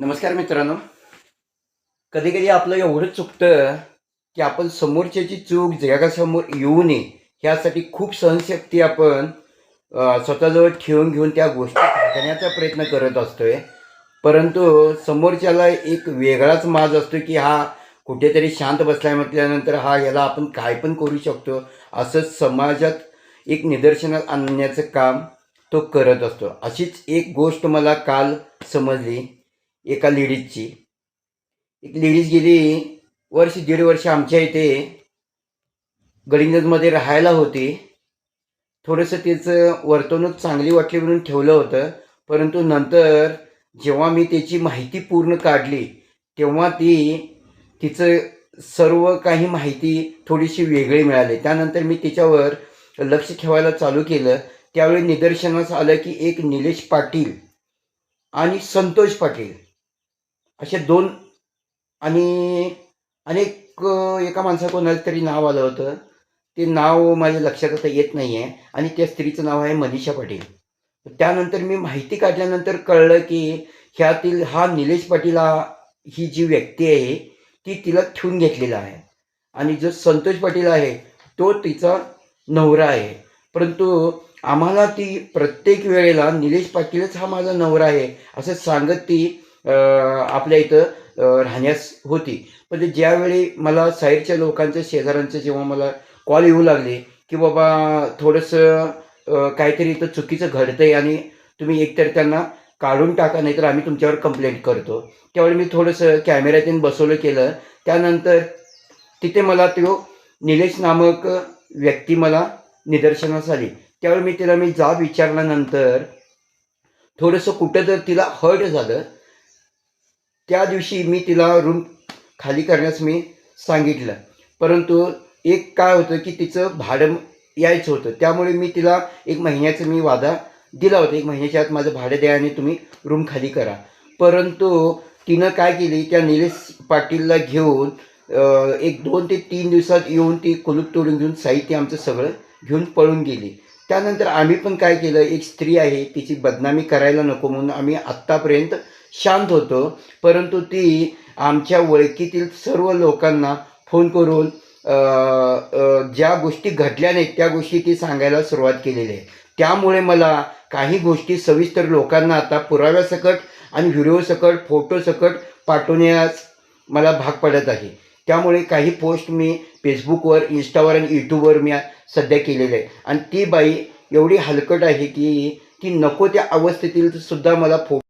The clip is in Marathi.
नमस्कार मित्रांनो. कधी कधी आपलं एवढं चुकतं की आपण समोरच्याची चूक जगासमोर येऊ नये ह्यासाठी खूप सहनशक्ती आपण स्वतःजवळ ठेवून घेऊन त्या गोष्टी करण्याचा प्रयत्न करत असतोय. परंतु समोरच्याला एक वेगळाच माज असतो की हा कुठेतरी शांत बसलाय म्हटल्यानंतर हा याला आपण काय पण करू शकतो असं समाजात एक निदर्शनात आणण्याचं काम तो करत असतो. अशीच एक गोष्ट मला काल समजली. एका लेडीजची. एक लेडीज गेली वर्ष दीड वर्ष आमच्या इथे गडिंगजमध्ये राहायला होती. थोडंसं तिचं वर्तवणूक चांगली वाटली म्हणून ठेवलं होतं. परंतु नंतर जेव्हा मी त्याची माहिती पूर्ण काढली तेव्हा ती तिचं सर्व काही माहिती थोडीशी वेगळी मिळाली. त्यानंतर मी तिच्यावर लक्ष ठेवायला चालू केलं. त्यावेळी निदर्शनास आलं की एक निलेश पाटील आणि संतोष पाटील. असे दोन आणि अनेक एका माणसा कोणाला तरी नाव आलं होतं. ते नाव माझ्या लक्षात आता येत नाही आहे आणि त्या स्त्रीचं नाव आहे मनीषा पाटील. त्यानंतर मी माहिती काढल्यानंतर कळलं की ह्यातील हा निलेश पाटील ही जी व्यक्ती आहे ती तिला ठेवून घेतलेला आहे. आणि जो संतोष पाटील आहे तो तिचा नवरा आहे. परंतु आम्हाला ती प्रत्येक वेळेला निलेश पाटीलच हा माझा नवरा आहे असं सांगत ती आपल्या इथं राहण्यास होती. पण ते ज्यावेळी मला साईडच्या लोकांचं शेजाऱ्यांचं जेव्हा मला कॉल येऊ लागले की बाबा थोडंसं काहीतरी इथं चुकीचं घडतंय आणि तुम्ही एकतर त्यांना काढून टाका नाहीतर आम्ही तुमच्यावर कंप्लेंट करतो. त्यावेळी मी थोडंसं कॅमेऱ्यातून बसवलं केलं. त्यानंतर तिथे मला तो निलेश नामक व्यक्ती मला निदर्शनास आली. त्यावेळी मी तिला मी जाब विचारल्यानंतर थोडंसं कुठं जर तिला हर्ट झालं. त्या दिवशी मी तिला रूम खाली करण्यास मी सांगितलं. परंतु एक काय होतं की तिचं भाडं यायचं होतं. त्यामुळे मी तिला एक महिन्याचं मी वादा दिला होता. एक महिन्याच्या आत माझं भाडं द्या आणि तुम्ही रूम खाली करा. परंतु तिनं काय केली त्या निलेश पाटीलला घेऊन एक दोन ते तीन दिवसात येऊन ती कुलूप तोडून घेऊन साहित्य आमचं सगळं घेऊन पळून गेली. त्यानंतर आम्ही पण काय केलं एक स्त्री आहे तिची बदनामी करायला नको म्हणून आम्ही आत्तापर्यंत शांत होतो. परंतु ती आमच्या ओळखीतील सर्व लोकांना फोन करून ज्या गोष्टी घडल्या नाहीत त्या गोष्टी ती सांगायला सुरुवात केलेली आहे. त्यामुळे मला काही गोष्टी सविस्तर लोकांना आता पुराव्यासकट आणि व्हिडिओसकट फोटोसकट पाठवण्यास मला भाग पडत आहे. त्यामुळे काही पोस्ट मी फेसबुकवर इंस्टावर आणि यूट्यूबवर मी सध्या केलेले आहे आणि ती बाई एवढी हलकट आहे की ती नको त्या अवस्थेतील सुद्धा मला फो